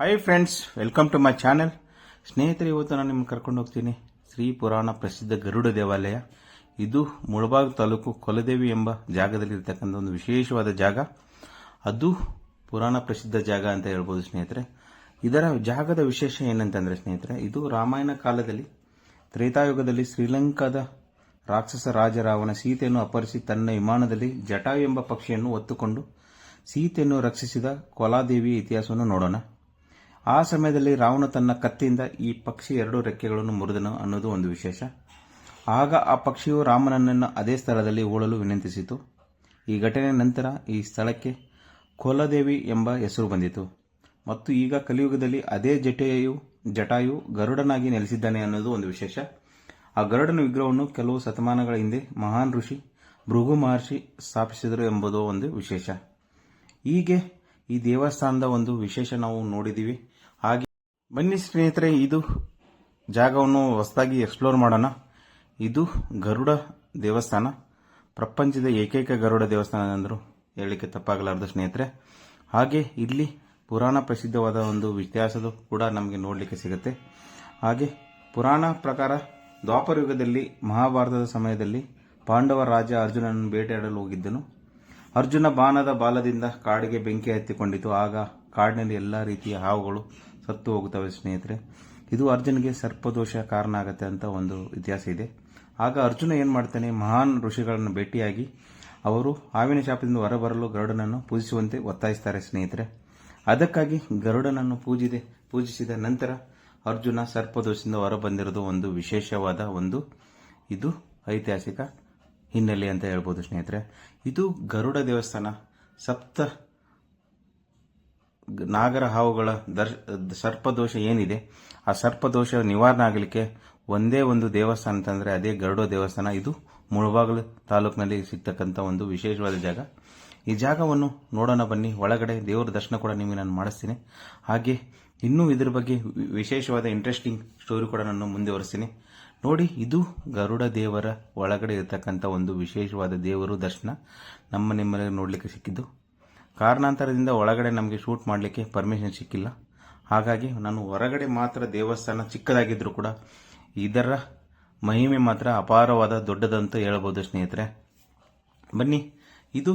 Hi friends welcome to my channel ಸ್ನೇಹಿತರೆ, ಇವತ್ತು ನಾನು ನಿಮ್ಗೆ ಕರ್ಕೊಂಡು ಹೋಗ್ತೀನಿ ಶ್ರೀ ಪುರಾಣ ಪ್ರಸಿದ್ಧ ಗರುಡ ದೇವಾಲಯ. ಇದು ಮುಳಬಾಗ್ ತಾಲೂಕು ಕೊಲದೇವಿ ಎಂಬ ಜಾಗದಲ್ಲಿ ಇರತಕ್ಕಂಥ ಒಂದು ವಿಶೇಷವಾದ ಜಾಗ. ಅದು ಪುರಾಣ ಪ್ರಸಿದ್ಧ ಜಾಗ ಅಂತ ಹೇಳ್ಬೋದು ಸ್ನೇಹಿತರೆ. ಇದರ ಜಾಗದ ವಿಶೇಷ ಏನಂತಂದರೆ ಸ್ನೇಹಿತರೆ, ಇದು ರಾಮಾಯಣ ಕಾಲದಲ್ಲಿ, ತ್ರೇತಾಯುಗದಲ್ಲಿ ಶ್ರೀಲಂಕಾದ ರಾಕ್ಷಸ ರಾಜ ರಾವಣ ಸೀತೆಯನ್ನು ಅಪಹರಿಸಿ ತನ್ನ ವಿಮಾನದಲ್ಲಿ ಜಟಾಯು ಎಂಬ ಪಕ್ಷಿಯನ್ನು ಒತ್ತುಕೊಂಡು ಸೀತೆಯನ್ನು ರಕ್ಷಿಸಿದ ಕೊಲಾದೇವಿಯ ಇತಿಹಾಸವನ್ನು ನೋಡೋಣ. ಆ ಸಮಯದಲ್ಲಿ ರಾವಣ ತನ್ನ ಕತ್ತಿಯಿಂದ ಈ ಪಕ್ಷಿ ಎರಡು ರೆಕ್ಕೆಗಳನ್ನು ಮುರಿದನು ಅನ್ನೋದು ಒಂದು ವಿಶೇಷ. ಆಗ ಆ ಪಕ್ಷಿಯು ರಾಮನನ್ನು ಅದೇ ಸ್ಥಳದಲ್ಲಿ ಓಡಲು ವಿನಂತಿಸಿತು. ಈ ಘಟನೆ ನಂತರ ಈ ಸ್ಥಳಕ್ಕೆ ಕೋಲದೇವಿ ಎಂಬ ಹೆಸರು ಬಂದಿತು. ಮತ್ತು ಈಗ ಕಲಿಯುಗದಲ್ಲಿ ಅದೇ ಜಟೆಯು, ಜಟಾಯು ಗರುಡನಾಗಿ ನೆಲೆಸಿದ್ದಾನೆ ಅನ್ನೋದು ಒಂದು ವಿಶೇಷ. ಆ ಗರುಡನ ವಿಗ್ರಹವನ್ನು ಕೆಲವು ಶತಮಾನಗಳ ಹಿಂದೆ ಮಹಾನ್ ಋಷಿ, ಭೃಗು ಮಹರ್ಷಿ ಸ್ಥಾಪಿಸಿದರು ಎಂಬುದು ಒಂದು ವಿಶೇಷ. ಹೀಗೆ ಈ ದೇವಸ್ಥಾನದ ಒಂದು ವಿಶೇಷ ನಾವು ನೋಡಿದ್ದೀವಿ. ಬನ್ನಿ ಸ್ನೇಹಿತರೆ, ಇದು ಜಾಗವನ್ನು ಹೊಸದಾಗಿ ಎಕ್ಸ್ಪ್ಲೋರ್ ಮಾಡೋಣ. ಇದು ಗರುಡ ದೇವಸ್ಥಾನ. ಪ್ರಪಂಚದ ಏಕೈಕ ಗರುಡ ದೇವಸ್ಥಾನ ಅಂದರು ಹೇಳಲಿಕ್ಕೆ ತಪ್ಪಾಗಲಾರದು ಸ್ನೇಹಿತರೆ. ಹಾಗೆ ಇಲ್ಲಿ ಪುರಾಣ ಪ್ರಸಿದ್ಧವಾದ ಒಂದು ಇತಿಹಾಸದ ಕೂಡ ನಮಗೆ ನೋಡಲಿಕ್ಕೆ ಸಿಗುತ್ತೆ. ಹಾಗೆ ಪುರಾಣ ಪ್ರಕಾರ ದ್ವಾಪರ ಯುಗದಲ್ಲಿ, ಮಹಾಭಾರತದ ಸಮಯದಲ್ಲಿ ಪಾಂಡವ ರಾಜ ಅರ್ಜುನನನ್ನು ಬೇಟೆಯಾಡಲು ಹೋಗಿದ್ದನು. ಅರ್ಜುನ ಬಾಣದ ಬಾಲದಿಂದ ಕಾಡಿಗೆ ಬೆಂಕಿ ಹತ್ತಿಕೊಂಡಿತು ಆಗ ಕಾಡಿನಲ್ಲಿ ಎಲ್ಲ ರೀತಿಯ ಹಾವುಗಳು ಸತ್ತು ಹೋಗುತ್ತವೆ ಸ್ನೇಹಿತರೆ. ಇದು ಅರ್ಜುನ್ಗೆ ಸರ್ಪದೋಷ ಕಾರಣ ಆಗುತ್ತೆ ಅಂತ ಒಂದು ಇತಿಹಾಸ ಇದೆ. ಆಗ ಅರ್ಜುನ ಏನು ಮಾಡ್ತಾನೆ? ಮಹಾನ್ ಋಷಿಗಳನ್ನು ಭೇಟಿಯಾಗಿ ಅವರು ಹಾವಿನ ಶಾಪದಿಂದ ಹೊರಬರಲು ಗರುಡನನ್ನು ಪೂಜಿಸುವಂತೆ ಒತ್ತಾಯಿಸ್ತಾರೆ ಸ್ನೇಹಿತರೆ. ಅದಕ್ಕಾಗಿ ಗರುಡನನ್ನು ಪೂಜಿದೆ, ಪೂಜಿಸಿದ ನಂತರ ಅರ್ಜುನ ಸರ್ಪದೋಷದಿಂದ ಹೊರಬಂದಿರೋದು ಒಂದು ವಿಶೇಷವಾದ ಒಂದು ಇದು ಐತಿಹಾಸಿಕ ಹಿನ್ನೆಲೆ ಅಂತ ಹೇಳ್ಬೋದು ಸ್ನೇಹಿತರೆ. ಇದು ಗರುಡ ದೇವಸ್ಥಾನ ಸಪ್ತ ನಾಗರ ಹಾವುಗಳ ದರ್ ಸರ್ಪದೋಷ ಏನಿದೆ, ಆ ಸರ್ಪದೋಷ ನಿವಾರಣೆ ಆಗಲಿಕ್ಕೆ ಒಂದೇ ಒಂದು ದೇವಸ್ಥಾನ ಅಂತಂದ್ರೆ ಅದೇ ಗರುಡ ದೇವಸ್ಥಾನ. ಇದು ಮುಳಬಾಗಿಲು ತಾಲೂಕಿನಲ್ಲಿ ಸಿಗ್ತಕ್ಕಂಥ ಒಂದು ವಿಶೇಷವಾದ ಜಾಗ. ಈ ಜಾಗವನ್ನು ನೋಡೋಣ ಬನ್ನಿ. ಒಳಗಡೆ ದೇವರ ದರ್ಶನ ಕೂಡ ನಿಮಗೆ ನಾನು ಮಾಡಿಸ್ತೀನಿ. ಹಾಗೆ ಇನ್ನೂ ಇದ್ರ ಬಗ್ಗೆ ವಿಶೇಷವಾದ ಇಂಟ್ರೆಸ್ಟಿಂಗ್ ಸ್ಟೋರಿ ಕೂಡ ನಾನು ಮುಂದುವರಿಸ್ತೀನಿ ನೋಡಿ, ಇದು ಗರುಡ ದೇವರ ಒಳಗಡೆ ಇರತಕ್ಕಂಥ ಒಂದು ವಿಶೇಷವಾದ ದೇವರು ದರ್ಶನ. ನಮ್ಮ ನಿಮ್ಮಲ್ಲಿ ನೋಡಲಿಕ್ಕೆ ಸಿಕ್ಕಿದ್ದು. ಕಾರಣಾಂತರದಿಂದ ಒಳಗಡೆ ನಮಗೆ ಶೂಟ್ ಮಾಡಲಿಕ್ಕೆ ಪರ್ಮಿಷನ್ ಸಿಕ್ಕಿಲ್ಲ. ಹಾಗಾಗಿ ನಾನು ಹೊರಗಡೆ ಮಾತ್ರ ದೇವಸ್ಥಾನ ಚಿಕ್ಕದಾಗಿದ್ದರೂ ಕೂಡ ಇದರ ಮಹಿಮೆ ಮಾತ್ರ ಅಪಾರವಾದ ದೊಡ್ಡದಂತ ಹೇಳ್ಬೋದು ಸ್ನೇಹಿತರೆ. ಬನ್ನಿ, ಇದು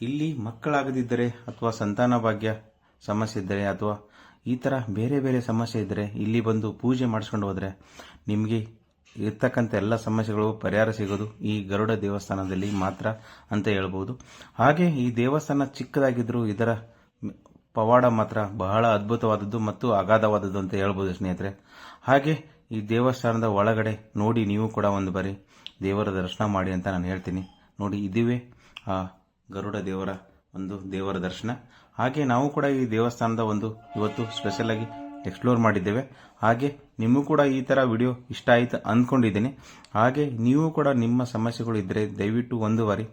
ಇಲ್ಲಿ ಮಕ್ಕಳಾಗದಿದ್ದರೆ ಅಥವಾ ಸಂತಾನ ಭಾಗ್ಯ ಸಮಸ್ಯೆ ಇದ್ದರೆ ಅಥವಾ ಈ ಥರ ಬೇರೆ ಬೇರೆ ಸಮಸ್ಯೆ ಇದ್ದರೆ ಇಲ್ಲಿ ಬಂದು ಪೂಜೆ ಮಾಡಿಸ್ಕೊಂಡು ಹೋದರೆ ನಿಮಗೆ ಇರ್ತಕ್ಕಂಥ ಎಲ್ಲ ಸಮಸ್ಯೆಗಳು ಪರಿಹಾರ ಸಿಗೋದು ಈ ಗರುಡ ದೇವಸ್ಥಾನದಲ್ಲಿ ಮಾತ್ರ ಅಂತ ಹೇಳ್ಬೋದು. ಹಾಗೆ ಈ ದೇವಸ್ಥಾನ ಚಿಕ್ಕದಾಗಿದ್ದರೂ ಇದರ ಪವಾಡ ಮಾತ್ರ ಬಹಳ ಅದ್ಭುತವಾದದ್ದು ಮತ್ತು ಅಗಾಧವಾದದ್ದು ಅಂತ ಹೇಳ್ಬೋದು ಸ್ನೇಹಿತರೆ. ಹಾಗೆ ಈ ದೇವಸ್ಥಾನದ ಒಳಗಡೆ ನೋಡಿ ನೀವು ಕೂಡ ಒಂದು ಬಾರಿ ದೇವರ ದರ್ಶನ ಮಾಡಿ ಅಂತ ನಾನು ಹೇಳ್ತೀನಿ. ನೋಡಿ ಇದುವೇ ಆ ಗರುಡ ದೇವರ ಒಂದು ದೇವರ ದರ್ಶನ. ಹಾಗೆ ನಾವು ಕೂಡ ಈ ದೇವಸ್ಥಾನದ ಒಂದು ಇವತ್ತು ಸ್ಪೆಷಲ್ ಆಗಿ ಎಕ್ಸ್ಪ್ಲೋರ್ ಮಾಡಿದ್ದೇವೆ. ಹಾಗೆ ನಿಮಗೂ ಕೂಡ ಈ ಥರ ವಿಡಿಯೋ ಇಷ್ಟ ಆಯಿತು ಅಂದ್ಕೊಂಡಿದ್ದೀನಿ ಹಾಗೆ ನೀವು ಕೂಡ ನಿಮ್ಮ ಸಮಸ್ಯೆಗಳು ಇದ್ದರೆ ದಯವಿಟ್ಟು ಒಂದು ಬಾರಿ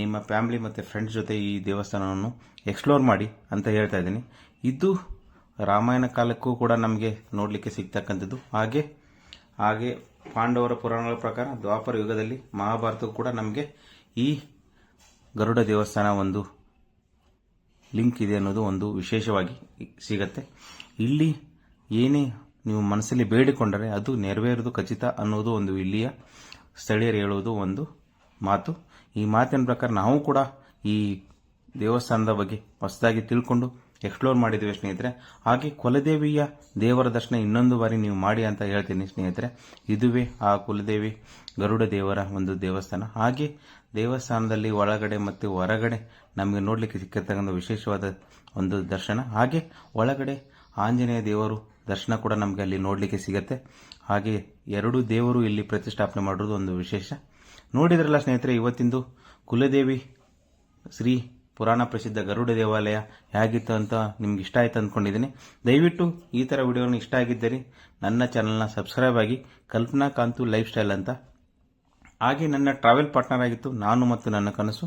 ನಿಮ್ಮ ಫ್ಯಾಮಿಲಿ ಮತ್ತು ಫ್ರೆಂಡ್ಸ್ ಜೊತೆ ಈ ದೇವಸ್ಥಾನವನ್ನು ಎಕ್ಸ್ಪ್ಲೋರ್ ಮಾಡಿ ಅಂತ ಹೇಳ್ತಾ ಇದ್ದೀನಿ. ಇದು ರಾಮಾಯಣ ಕಾಲಕ್ಕೂ ಕೂಡ ನಮಗೆ ನೋಡಲಿಕ್ಕೆ ಸಿಗ್ತಕ್ಕಂಥದ್ದು. ಹಾಗೆ ಹಾಗೆ ಪಾಂಡವರ ಪುರಾಣಗಳ ಪ್ರಕಾರ ದ್ವಾಪರ ಯುಗದಲ್ಲಿ ಮಹಾಭಾರತಕ್ಕೂ ಕೂಡ ನಮಗೆ ಈ ಗರುಡ ದೇವಸ್ಥಾನ ಒಂದು ಲಿಂಕ್ ಇದೆ ಅನ್ನೋದು ಒಂದು ವಿಶೇಷವಾಗಿ ಸಿಗತ್ತೆ. ಇಲ್ಲಿ ಏನೇ ನೀವು ಮನಸ್ಸಲ್ಲಿ ಬೇಡಿಕೊಂಡರೆ ಅದು ನೆರವೇರೋದು ಖಚಿತ ಅನ್ನೋದು ಒಂದು ಇಲ್ಲಿಯ ಸ್ಥಳೀಯರು ಹೇಳುವುದು ಒಂದು ಮಾತು. ಈ ಮಾತಿನ ಪ್ರಕಾರ ನಾವು ಕೂಡ ಈ ದೇವಸ್ಥಾನದ ಬಗ್ಗೆ ಹೊಸದಾಗಿ ತಿಳ್ಕೊಂಡು ಎಕ್ಸ್ಪ್ಲೋರ್ ಮಾಡಿದ್ದೀವಿ ಸ್ನೇಹಿತರೆ. ಹಾಗೆ ಕುಲದೇವಿಯ ದೇವರ ದರ್ಶನ ಇನ್ನೊಂದು ಬಾರಿ ನೀವು ಮಾಡಿ ಅಂತ ಹೇಳ್ತೀನಿ ಸ್ನೇಹಿತರೆ. ಇದುವೇ ಆ ಕುಲದೇವಿ ಗರುಡ ದೇವರ ಒಂದು ದೇವಸ್ಥಾನ. ಹಾಗೆ ದೇವಸ್ಥಾನದಲ್ಲಿ ಒಳಗಡೆ ಮತ್ತು ಹೊರಗಡೆ ನಮಗೆ ನೋಡಲಿಕ್ಕೆ ಸಿಕ್ಕಿರ್ತಕ್ಕಂಥ ವಿಶೇಷವಾದ ಒಂದು ದರ್ಶನ. ಹಾಗೆ ಒಳಗಡೆ ಆಂಜನೇಯ ದೇವರು ದರ್ಶನ ಕೂಡ ನಮಗೆ ಅಲ್ಲಿ ನೋಡಲಿಕ್ಕೆ ಸಿಗತ್ತೆ. ಹಾಗೆ ಎರಡು ದೇವರು ಇಲ್ಲಿ ಪ್ರತಿಷ್ಠಾಪನೆ ಮಾಡಿರೋದು ಒಂದು ವಿಶೇಷ. ನೋಡಿದ್ರಲ್ಲ ಸ್ನೇಹಿತರೆ, ಇವತ್ತಿಂದು ಕುಲದೇವಿ ಶ್ರೀ ಪುರಾಣ ಪ್ರಸಿದ್ಧ ಗರುಡ ದೇವಾಲಯ ಹೇಗಿತ್ತು ಅಂತ ನಿಮ್ಗೆ ಇಷ್ಟ ಆಯ್ತು ಅಂದ್ಕೊಂಡಿದ್ದೀನಿ ದಯವಿಟ್ಟು ಈ ಥರ ವಿಡಿಯೋನ ಇಷ್ಟ ಆಗಿದ್ದರೆ ನನ್ನ ಚಾನಲ್ನ ಸಬ್ಸ್ಕ್ರೈಬ್ ಆಗಿ ಕಲ್ಪನಾ ಕಾಂತು ಲೈಫ್ ಸ್ಟೈಲ್ ಅಂತ ಹಾಗೆ ನನ್ನ ಟ್ರಾವೆಲ್ ಪಾರ್ಟ್ನರ್ ಆಗಿತ್ತು ನಾನು ಮತ್ತು ನನ್ನ ಕನಸು.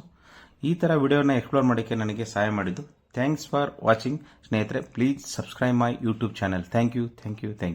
ಈ ಥರ ವಿಡಿಯೋನ ಎಕ್ಸ್ಪ್ಲೋರ್ ಮಾಡೋಕ್ಕೆ ನನಗೆ ಸಹಾಯ ಮಾಡಿದ್ದು. ಥ್ಯಾಂಕ್ಸ್ ಫಾರ್ ವಾಚಿಂಗ್ ಸ್ನೇಹಿತರೆ please subscribe my YouTube channel thank you thank you thank you